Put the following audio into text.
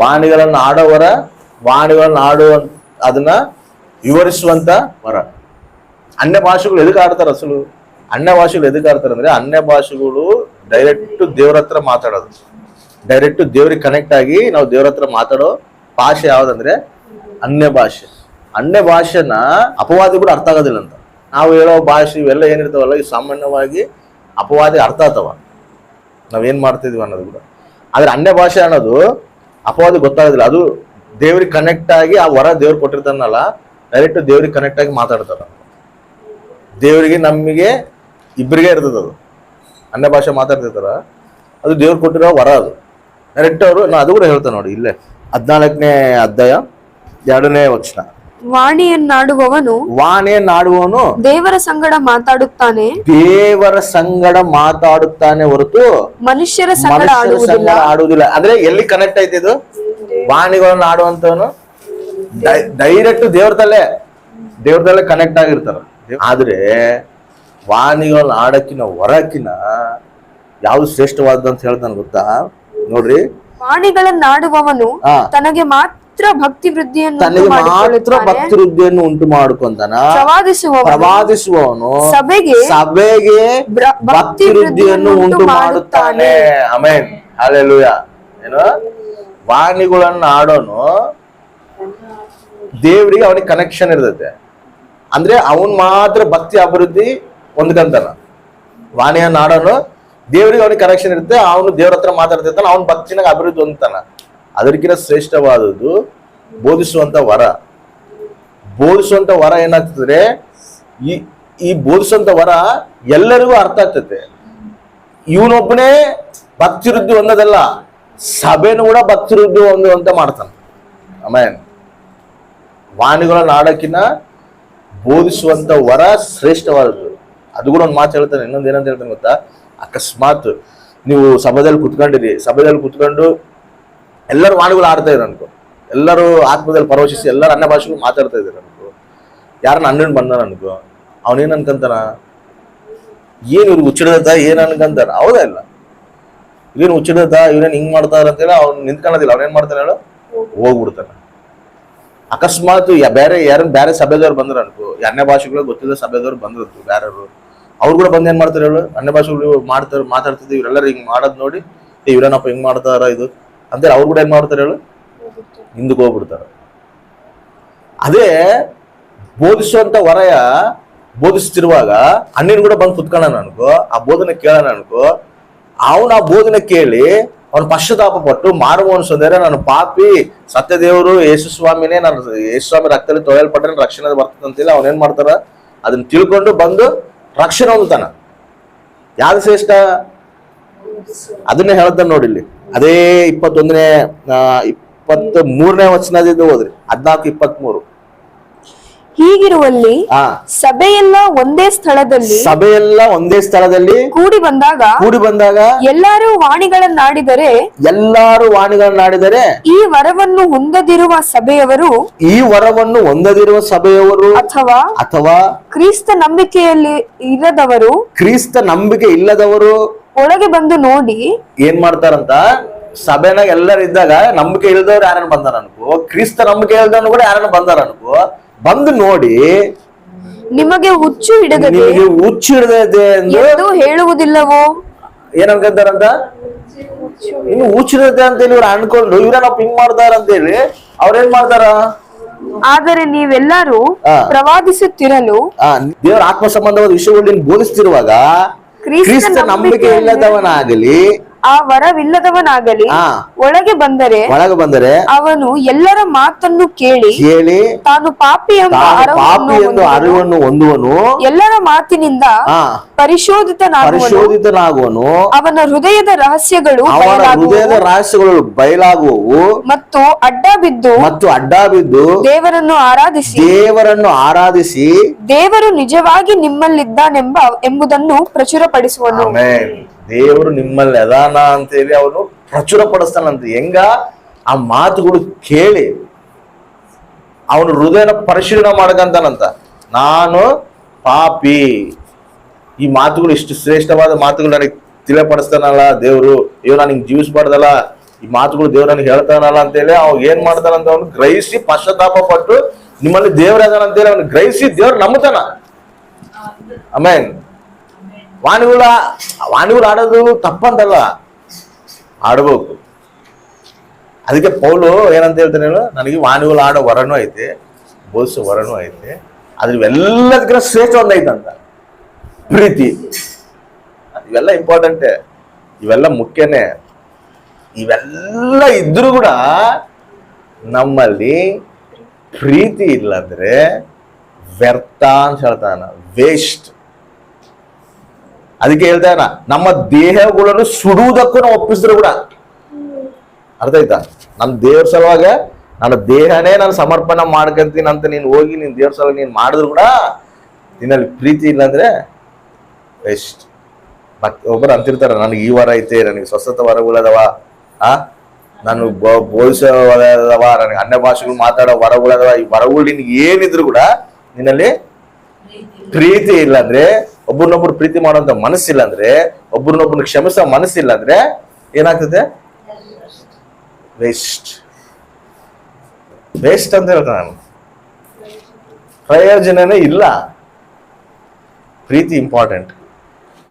ವಾಣಿಗಳನ್ನು ಆಡೋವರ, ವಾಣಿಗಳನ್ನು ಆಡುವ ಅದನ್ನ ವಿವರಿಸುವಂತ ವರ. ಅನ್ಯ ಭಾಷೆಗಳು ಎದಕ್ಕೆ ಆಡ್ತಾರೆ ಅಸಲು? ಅನ್ಯ ಭಾಷೆಗಳು ಎದಕ್ಕೆ ಆಡ್ತಾರೆ ಅಂದ್ರೆ ಅನ್ಯ ಭಾಷೆಗಳು ಡೈರೆಕ್ಟ್ ದೇವ್ರ ಹತ್ರ ಮಾತಾಡೋದು. ಡೈರೆಕ್ಟ್ ದೇವ್ರಿಗೆ ಕನೆಕ್ಟ್ ಆಗಿ ನಾವು ದೇವ್ರ ಹತ್ರ ಮಾತಾಡೋ ಭಾಷೆ ಯಾವ್ದಂದ್ರೆ ಅನ್ಯ ಭಾಷೆ. ಅನ್ಯ ಭಾಷೆನ ಅಪವಾದಿ ಕೂಡ ಅರ್ಥ ಆಗೋದಿಲ್ಲ ಅಂತ. ನಾವು ಹೇಳೋ ಭಾಷೆ ಇವೆಲ್ಲ ಏನಿರ್ತಾವಲ್ಲ, ಇವು ಸಾಮಾನ್ಯವಾಗಿ ಅಪವಾದಿ ಅರ್ಥ ಆಗ್ತಾವ. ನಾವೇನ್ ಮಾಡ್ತಿದ್ವಿ ಅನ್ನೋದು ಕೂಡ. ಆದ್ರೆ ಅನ್ಯ ಭಾಷೆ ಅನ್ನೋದು ಅಪವಾದಿ ಗೊತ್ತಾಗೋದಿಲ್ಲ. ಅದು ದೇವ್ರಿಗೆ ಕನೆಕ್ಟ್ ಆಗಿ ಆ ವರ ದೇವ್ರು ಕೊಟ್ಟಿರ್ತಾನಲ್ಲ ಡೈರೆಕ್ಟ್ ದೇವ್ರಿಗೆ ಕನೆಕ್ಟ್ ಆಗಿ ಮಾತಾಡ್ತಾರ ದೇವರಿಗೆ ನಮಗೆ ಇಬ್ಬರಿಗೆ ಇರ್ತದೆ ಅದು. ಅನ್ಯ ಭಾಷೆ ಮಾತಾಡ್ತಿರ್ತಾರ, ಅದು ದೇವ್ರು ಕೊಟ್ಟಿರೋ ವರ ಅದು. ಡೈರೆಕ್ಟ್ ಅವರು, ನಾ ಅದು ಕೂಡ ಹೇಳ್ತೇನೆ ನೋಡಿ, ಇಲ್ಲೇ. ಹದಿನಾಲ್ಕನೇ ಅಧ್ಯಾಯ, ಎರಡನೇ ವಚನ. ವಾಣಿಯನ್ನಾಡುವವನು ವಾಣಿಯನ್ನಾಡುವವನು ನಾಡುವವನು ದೇವರ ಸಂಗಡ ಮಾತಾಡುತ್ತಾನೆ. ದೇವರ ಸಂಗಡ ಮಾತಾಡುತ್ತಾನೆ ಹೊರತು ಮನುಷ್ಯರ ಸಂಗಡ ಆಡುವುದಿಲ್ಲ. ಅಂದ್ರೆ ಎಲ್ಲಿ ಕನೆಕ್ಟ್ ಐತಿ ಇದು? ವಾಣಿಗಳನ್ನ ಆಡುವಂತವನು ಡೈರೆಕ್ಟ್ ದೇವ್ರದಲ್ಲೇ ದೇವ್ರದಲ್ಲೇ ಕನೆಕ್ಟ್ ಆಗಿರ್ತಾರ. ಆದ್ರೆ ವಾಣಿಗಳನ್ನ ಆಡಕ್ಕಿನ ಹೊರಕಿನ ಯಾವ್ದು ಶ್ರೇಷ್ಠವಾದ ಅಂತ ಹೇಳ್ತಾನೆ ಗೊತ್ತಾ? ನೋಡ್ರಿ. ವಾಣಿಗಳನ್ನಾಡುವವನು ತನಗೆ ಮಾತ್ರ ಭಕ್ತಿ ವೃದ್ಧಿಯನ್ನು ಮಾತ್ರ ಭಕ್ತಿ ವೃದ್ಧಿಯನ್ನು ಉಂಟು ಮಾಡ್ಕೊಂತಾನ ಪ್ರವಾದಿಸುವವನು. ಪ್ರವಾದಿಸುವವನು. ಸಭೆಗೆ ಸಭೆಗೆ ಭಕ್ತಿ ವೃದ್ಧಿಯನ್ನು ಉಂಟು ಮಾಡುತ್ತಾನೆ. ಅಮೇನ್ ಹಾಲೆಲೂಯ ಏನು? ವಾಣಿಗಳನ್ನ ಆಡೋನು. ದೇವರಿಗೆ ಅವನಿಗೆ ಕನೆಕ್ಷನ್ ಇರ್ತೈತೆ ಅಂದ್ರೆ ಅವನ್ ಮಾತ್ರ ಭಕ್ತಿ ಅಭಿವೃದ್ಧಿ ಹೊಂದ್ಕಂತಾನ. ವಾಣಿಯನ್ನ ಆಡೋನು ದೇವರಿಗೆ ಅವನಿಗೆ ಕನೆಕ್ಷನ್ ಇರುತ್ತೆ ಅವನು ದೇವ್ರ ಹತ್ರ ಮಾತಾಡ್ತಿರ್ತಾನ. ಅವನ ಭಕ್ತಿನಾಗ ಅಭಿವೃದ್ಧಿ ಹೊಂದ್ತಾನ. ಅದಕ್ಕಿಂತ ಶ್ರೇಷ್ಠವಾದದ್ದು ಬೋಧಿಸುವಂತ ವರ. ಬೋಧಿಸುವಂತ ವರ ಏನಾಗ್ತದೆ? ಈ ಈ ಬೋಧಿಸುವಂತ ವರ ಎಲ್ಲರಿಗೂ ಅರ್ಥ ಆಗ್ತದೆ. ಇವನೊಬ್ಬನೇ ಭಕ್ತಿವೃದ್ಧಿ ವೃದ್ಧಿ ಹೊಂದೋದಲ್ಲ, ಸಭೆನೂ ಕೂಡ ಭಕ್ತಿವೃದ್ಧಿ ವೃದ್ಧಿ ಹೊಂದುವಂತ ಮಾಡ್ತಾನೆ. ಆಮೇನ್. ವಾಣಿಗಳನ್ನ ಆಡೋಕಿನ ಬೋಧಿಸುವಂತ ವರ ಶ್ರೇಷ್ಠವಾದದ್ದು. ಅದು ಕೂಡ ಒಂದು ಮಾತು ಹೇಳ್ತಾನೆ, ಇನ್ನೊಂದು ಏನಂತ ಹೇಳ್ತಾನೆ ಗೊತ್ತಾ? ಅಕಸ್ಮಾತ್ ನೀವು ಸಭೆದಲ್ಲಿ ಕುತ್ಕೊಂಡಿರಿ. ಸಭೆದಲ್ಲಿ ಕುತ್ಕೊಂಡು ಎಲ್ಲರೂ ವಾಣಿಗಳು ಆಡ್ತಾ ಇದ್ರು ಅನ್ಕೋ. ಎಲ್ಲರೂ ಆತ್ಮದಲ್ಲಿ ಪರವಶಿಸಿ ಎಲ್ಲರೂ ಅನ್ನ ಭಾಷೆಗಳು ಮಾತಾಡ್ತಾ ಇದ್ದಾರೆ ಅನ್ಕೋ. ಯಾರನ್ನ ಅಣ್ಣನ್ ಬಂದಾನ ಅನ್ಕೋ. ಅವನೇನ್ ಅನ್ಕಂತಾನ? ಏನ್ ಇವ್ರಿಗೆ ಉಚ್ಚಿಡದ ಏನ್ ಅನ್ಕಂತಾರ ಹೌದಾ ಇಲ್ಲ? ಇವೇನು ಉಚ್ಚಿಡದ ಇವ್ರೇನ್ ಹಿಂಗ್ ಮಾಡ್ತಾರ ಅಂತೇಳಿ ಅವ್ನು ನಿಂತ್ಕೊಳ್ಳೋದಿಲ್ಲ. ಅವ್ನೇನ್ ಮಾಡ್ತಾನೆ ಹೇಳು? ಹೋಗ್ಬಿಡ್ತಾನೆ. ಅಕಸ್ಮಾತ್ ಬೇರೆ ಯಾರನ್ನ ಬೇರೆ ಸಭೆದವ್ರು ಬಂದ್ರ ಅನ್ಕೋ. ಅನ್ಯ ಭಾಷೆಗಳು ಗೊತ್ತಿಲ್ಲ ಸಭೆದವ್ರು ಬಂದ್ರಂತು ಬೇರೆಯವರು ಅವ್ರು ಕೂಡ ಬಂದು ಏನ್ ಮಾಡ್ತಾರೆ ಹೇಳು? ಅನ್ಯ ಭಾಷೆಗಳು ಮಾಡ್ತಾರೆ ಮಾತಾಡ್ತಿದ್ವಿ ಇವರೆಲ್ಲರೂ ಹಿಂಗ್ ಮಾಡೋದ್ ನೋಡಿ ಇವ್ರೇನಪ್ಪ ಹಿಂಗ್ ಮಾಡ್ತಾರ ಇದು? ಅಂತೇಳಿ ಅವ್ರು ಕೂಡ ಏನು ಮಾಡ್ತಾರೆ ಹೇಳು? ಹಿಂದಕ್ಕೆ ಹೋಗ್ಬಿಡ್ತಾರೆ. ಅದೇ ಬೋಧಿಸುವಂತ ವರಯ ಬೋಧಿಸ್ತಿರುವಾಗ ಅಣ್ಣನ ಕೂಡ ಬಂದು ಕುತ್ಕೊಳ್ಳೋಣ ಅನ್ಕೋ ಆ ಬೋಧನೆ ಕೇಳೋಣ ಅನ್ಕೋ ಅವನ ಆ ಬೋಧನೆ ಕೇಳಿ ಅವನು ಪಶ್ಚಾತ್ತಾಪ ಪಟ್ಟು ಮಾರುವ ಅನ್ಸೋದ್ರೆ ನಾನು ಪಾಪಿ, ಸತ್ಯದೇವರು, ಯೇಸು ಸ್ವಾಮಿನೇ, ನಾನು ಯೇಸು ಸ್ವಾಮಿ ರಕ್ತದಲ್ಲಿ ತೊಳೆಯಲ್ಪಟ್ರೆ ರಕ್ಷಣೆ ಬರ್ತದೆ ಅಂತೇಳಿ ಅವನ್ ಏನ್ ಮಾಡ್ತಾರ ಅದನ್ನ ತಿಳ್ಕೊಂಡು ಬಂದು ರಕ್ಷಣೆ ಹೊಂದ್ತಾನ. ಯಾವ್ದು ಶ್ರೇಷ್ಠ? ಅದನ್ನೇ ಹೇಳ್ತಾನೆ ನೋಡಿ ಇಲ್ಲಿ. ಅದೇ ಇಪ್ಪತ್ತೊಂದನೇ ಇಪ್ಪತ್ತ್ ಮೂರನೇ ವಚನದಿಂದ ಹೋದ್ರಿ ಹದ್ನಾಲ್ಕು ಇಪ್ಪತ್ತ್ ಮೂರು ಹೀಗಿರುವಲ್ಲಿ ಸಭೆಯೆಲ್ಲ ಒಂದೇ ಸ್ಥಳದಲ್ಲಿ ಸಭೆಯೆಲ್ಲ ಒಂದೇ ಸ್ಥಳದಲ್ಲಿ ಕೂಡಿ ಬಂದಾಗ ಕೂಡಿ ಬಂದಾಗ ಎಲ್ಲರೂ ವಾಣಿಗಳನ್ನಾಡಿದರೆ ಎಲ್ಲಾರು ವಾಣಿಗಳನ್ನಾಡಿದರೆ ಈ ವರವನ್ನು ಹೊಂದದಿರುವ ಸಭೆಯವರು ಈ ವರವನ್ನು ಹೊಂದದಿರುವ ಸಭೆಯವರು ಅಥವಾ ಅಥವಾ ಕ್ರಿಸ್ತ ನಂಬಿಕೆಯಲ್ಲಿ ಇರದವರು ಕ್ರಿಸ್ತ ನಂಬಿಕೆ ಇಲ್ಲದವರು ಒಳಗೆ ಬಂದು ನೋಡಿ ಏನ್ ಮಾಡ್ತಾರಂತ? ಸಭೆನಾಗ ಎಲ್ಲರೂ ಇದ್ದಾಗ ನಂಬಿಕೆ ಇಲ್ದವ್ರು ಯಾರನ್ನ ಬಂದಾರ ಅನ್ಕೋ ಕ್ರಿಸ್ತ ನಂಬಿಕೆ ಇಲ್ದವ್ರು ಕೂಡ ಯಾರನ್ನ ಬಂದಾರ ಅನ್ಕೋ ಬಂದು ನೋಡಿ ನಿಮಗೆ ಹುಚ್ಚು ಹಿಡಿದದೆ? ನಿಮಗೆ ಹುಚ್ಚು ಹಿಡಿದಿದೆ ಎಂದು ಹೇಳುವುದಿಲ್ಲವೋ? ಏನಂತಾರಂತ ಇನ್ನು ಹುಚ್ಚಿರುತ್ತೆ ಅಂತ ಹೇಳಿ ಇವ್ರು ಅನ್ಕೊಂಡು ಇವ್ರೇನಪ್ಪ ಹಿಂಗ್ ಮಾಡ್ತಾರ ಅಂತ ಹೇಳಿ ಅವ್ರೇನ್ ಮಾಡ್ತಾರ? ಆದರೆ ನೀವೆಲ್ಲರೂ. ಪ್ರವಾದಿಸುತ್ತಿರಲು ಆ ದೇವರ ಆತ್ಮ ಸಂಬಂಧವಾದ ವಿಷಯಗಳು ನೀನು ಬೋಧಿಸ್ತಿರುವಾಗ ಕ್ರಿಸ್ತ ನಂಬಿಕೆ ಇಲ್ಲದವನಾಗಲಿ ಆ ವರವಿಲ್ಲದವನಾಗಲಿ ಒಳಗೆ ಬಂದರೆ ಒಳಗೆ ಬಂದರೆ ಅವನು ಎಲ್ಲರ ಮಾತನ್ನು ಕೇಳಿ ಕೇಳಿ ತಾನು ಪಾಪಿ ಎಂಬ ಅರಿವನ್ನು ಪಾಪಿ ಎಂದು ಹೊಂದುವನು. ಅರಿವನ್ನು ಹೊಂದುವನು. ಎಲ್ಲರ ಮಾತಿನಿಂದ ಪರಿಶೋಧಿತನಾಗುವನು. ಅವನ ಹೃದಯದ ರಹಸ್ಯಗಳು ಅವನ ಹೃದಯದ ರಹಸ್ಯಗಳು ಬಯಲಾಗುವವು. ಮತ್ತು ಅಡ್ಡ ಬಿದ್ದು ಮತ್ತು ಅಡ್ಡ ಬಿದ್ದು ದೇವರನ್ನು ಆರಾಧಿಸಿ ದೇವರನ್ನು ಆರಾಧಿಸಿ ದೇವರು ನಿಜವಾಗಿ ನಿಮ್ಮಲ್ಲಿದ್ದಾನೆಂಬ ಎಂಬುದನ್ನು ಪ್ರಚುರಪಡಿಸುವನು. ದೇವರು ನಿಮ್ಮಲ್ಲಿ ಅದಾನ ಅಂತೇಳಿ ಅವನು ಪ್ರಚುರ ಪಡಿಸ್ತಾನಂತ. ಹೆಂಗ? ಆ ಮಾತುಗಳು ಕೇಳಿ ಅವನು ಹೃದಯನ ಪರಿಶೀಲನೆ ಮಾಡ್ಕಂತಾನಂತ. ನಾನು ಪಾಪಿ. ಈ ಮಾತುಗಳು ಇಷ್ಟು ಶ್ರೇಷ್ಠವಾದ ಮಾತುಗಳು ನನಗೆ ತಿಳಿಪಡಿಸ್ತಾನಲ್ಲ ದೇವರು. ಅಯ್ಯೋ ನನಗೆ ಜೀವಿಸ್ಬಾರ್ದಲ್ಲ. ಈ ಮಾತುಗಳು ದೇವ್ರನ್ನ ಹೇಳ್ತಾನಲ್ಲ ಅಂತೇಳಿ ಅವ್ ಏನ್ ಮಾಡ್ತಾನಂತ ಅವನು ಗ್ರಹಿಸಿ ಪಶ್ಚಾತ್ತಾಪ ಪಟ್ಟು ನಿಮ್ಮಲ್ಲಿ ದೇವ್ರ ಅದಾನ ಅಂತೇಳಿ ಅವನು ಗ್ರಹಿಸಿ ದೇವ್ರು ನಂಬುತ್ತಾನ. ಆಮೇನ್ ವಾಣಿಗಳ, ವಾಣಿಗಳು ಆಡೋದು ತಪ್ಪಂತಲ್ಲ. ಆಡಬೇಕು. ಅದಕ್ಕೆ ಪೌಲು ಏನಂತ ಹೇಳ್ತಾನೆ ಹೇಳು? ನನಗೆ ವಾಣಿಗಳು ಆಡೋ ವರನೂ ಐತೆ ಬೋಸು ವರನೂ ಐತೆ ಅದ್ರ ಇವೆಲ್ಲದಕ್ಕಿಂತ ಶ್ರೇಷ್ಠ ಒಂದು ಐತಂತ ಪ್ರೀತಿ. ಇವೆಲ್ಲ ಇಂಪಾರ್ಟೆಂಟೇ ಇವೆಲ್ಲ ಮುಖ್ಯನೇ. ಇವೆಲ್ಲ ಇದ್ರೂ ಕೂಡ ನಮ್ಮಲ್ಲಿ ಪ್ರೀತಿ ಇಲ್ಲಂದ್ರೆ ವ್ಯರ್ಥ ಅಂತ ಹೇಳ್ತಾನ. ವೇಸ್ಟ್ ಅದಕ್ಕೆ ಹೇಳ್ತಾನ ನಮ್ಮ ದೇಹಗಳನ್ನು ಸುಡುವುದಕ್ಕೂ ನಾವು ಒಪ್ಪಿಸಿದ್ರು ಕೂಡ. ಅರ್ಥ ಆಯ್ತಾ? ನಮ್ಮ ದೇವ್ರ ಸಲುವಾಗ ನನ್ನ ದೇಹನೇ ನಾನು ಸಮರ್ಪಣೆ ಮಾಡ್ಕೊಂತೀನಿ ಅಂತ ನೀನು ಹೋಗಿ ನೀನ್ ದೇವ್ರ ಸಲುವಾಗಿ ನೀನು ಮಾಡಿದ್ರು ಕೂಡ ನಿನ್ನಲ್ಲಿ ಪ್ರೀತಿ ಇಲ್ಲಾಂದ್ರೆ ವೇಸ್ಟ್ ಮತ್ತೆ ಒಬ್ಬರು ಅಂತಿರ್ತಾರ ನನಗೆ ಈ ವರ ಐತೆ ನನಗೆ ಸ್ವಸ್ಥತ ವರಗಳದವ ಆ? ನಾನು ಬೋಧಿಸೋ ವರ ಅದಾವ ನನಗೆ ಅನ್ಯ ಭಾಷೆಗಳು ಮಾತಾಡೋ ವರಗಳದವ ಈ ವರಗಳು ನಿನ್ಗೆ ಏನಿದ್ರು ಕೂಡ ನಿನ್ನಲ್ಲಿ ಪ್ರೀತಿ ಇಲ್ಲ ಅಂದ್ರೆ ಒಬ್ಬರನ್ನೊಬ್ರು ಪ್ರೀತಿ ಮಾಡುವಂತ ಮನಸ್ಸಿಲ್ಲ ಅಂದ್ರೆ ಒಬ್ಬರನ್ನೊಬ್ಬರು ಕ್ಷಮಿಸೋ ಮನಸ್ಸಿಲ್ಲ ಅಂದ್ರೆ ಏನಾಗ್ತದೆ? ವೇಸ್ಟ್ ವೇಸ್ಟ್ ಅಂತ ಹೇಳ್ತೇನೆ ನಾನು. ಪ್ರಯೋಜನನೇ ಇಲ್ಲ. ಪ್ರೀತಿ ಇಂಪಾರ್ಟೆಂಟ್